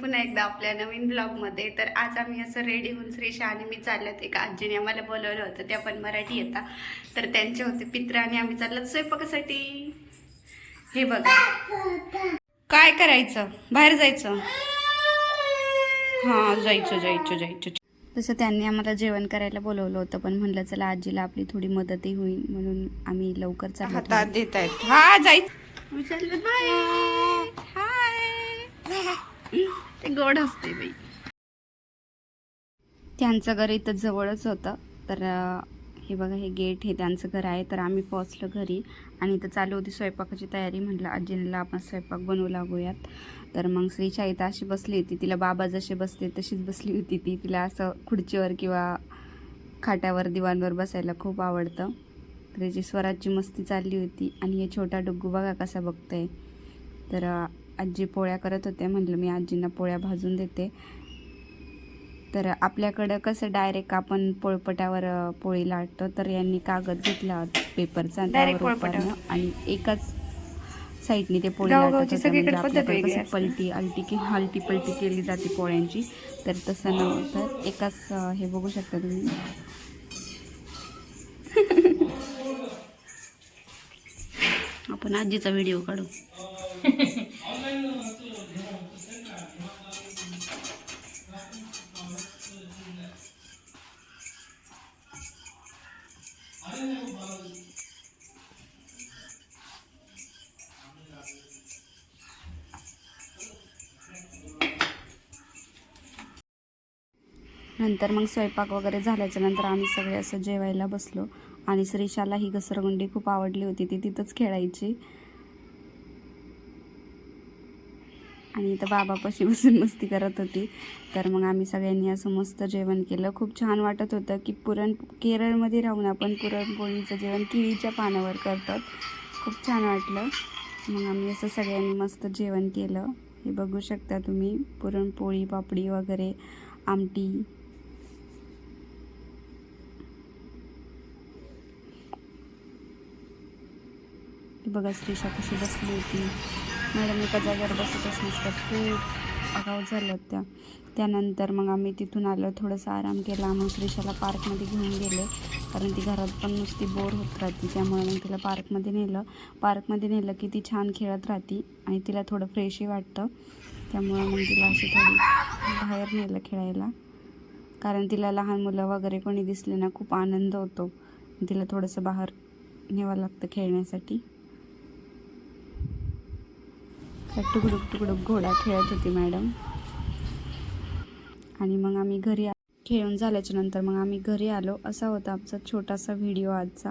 पुन्हा एकदा आपल्या नवीन ब्लॉगमध्ये. तर आज आम्ही असं रेडी होऊन श्रीशा आणि मी चालल्यात. एका आजीने आम्हाला बोलवलं होतं त्या पण मराठी येतात तर त्यांचे होते पित्र आणि आम्ही चाललो स्वयंपाकासाठी. हे बघा. काय करायचं? बाहेर जायचं? हां जायचं जायचं जायचं. तसं त्यांनी आम्हाला जेवण करायला बोलवलं होतं पण म्हणलं चला आजीला आपली थोडी मदतही होईल म्हणून आम्ही लवकर चाललो हातात देत आहेत हा जायचं चाललो बाय हाय ते गोड असते बाई. त्यांचं घर इथं जवळच होतं. तर हे बघा हे गेट हे त्यांचं घर आहे. तर आम्ही पोहोचलो घरी आणि इथं चालू होती स्वयंपाकाची तयारी. म्हटलं आजीला आपण स्वयंपाक बनवू लागूयात. तर मग श्रीच्या इथं अशी बसली होती. तिला बाबा जसे बसते तशीच बसली होती ती. तिला असं खुर्चीवर किंवा खाट्यावर दिवाणवर बसायला खूप आवडतं. तर याची स्वराची मस्ती चालली होती. आणि हे छोटा डुग्गू बघा कसा बघतंय. तर आजी पोळ्या करत होते. म्हटलं मी आजींना पोळ्या भाजून देते. तर आपल्याकडं कसं डायरेक्ट आपण पोळपटावर पोळी लाटतो. तर यांनी कागद घेतला पेपरचा आणि एकाच साईडने ते पोळी लाटत म्हणजे. पलटी अलटी की हलटी पलटी केली जाते पोळ्यांची. तर तसं नव्हतं. एकाच हे बघू शकता तुम्ही. आपण आजीचा व्हिडिओ काढू. नंतर मग स्वयंपाक वगैरे झाल्याच्यानंतर आम्ही सगळे असं जेवायला बसलो. आणि श्रीशाला ही घसरगुंडी खूप आवडली होती. ती तिथंच खेळायची. आणि इथं बाबापाशी बसून मस्ती करत होती. तर मग आम्ही सगळ्यांनी असं मस्त जेवण केलं. खूप छान वाटत होतं की पुरण केरळमध्ये राहून आपण पुरणपोळीचं जेवण केळीच्या पानावर करतात. खूप छान वाटलं. मग आम्ही असं सगळ्यांनी मस्त जेवण केलं. हे बघू शकता तुम्ही पुरणपोळी पापडी वगैरे आमटी. बघा श्रीषा कशी बसली होती. मॅडम एका जागेवर बसतच नसतात खूप आगाव झाल्या त्या त्यानंतर मग आम्ही तिथून आलो थोडंसं आराम केला. मग श्रीषाला पार्कमध्ये घेऊन गेले. कारण ती घरात पण नुसती बोर होत राहते. त्यामुळे मग तिला पार्कमध्ये नेलं. पार्कमध्ये नेलं की ती छान खेळत राहते आणि तिला थोडं फ्रेशही वाटतं. त्यामुळं मग तिला अशी थोडी बाहेर नेलं खेळायला. कारण तिला लहान मुलं वगैरे कोणी दिसले ना खूप आनंद होतो. तिला थोडंसं बाहेर न्यावं लागतं खेळण्यासाठी तर टुकडुक टुकडुक घोडा खेळत होती मॅडम. आणि मग आम्ही घरी आ- खेळून झाल्याच्यानंतर मग आम्ही घरी आलो. असा होता आमचा छोटासा व्हिडिओ आजचा.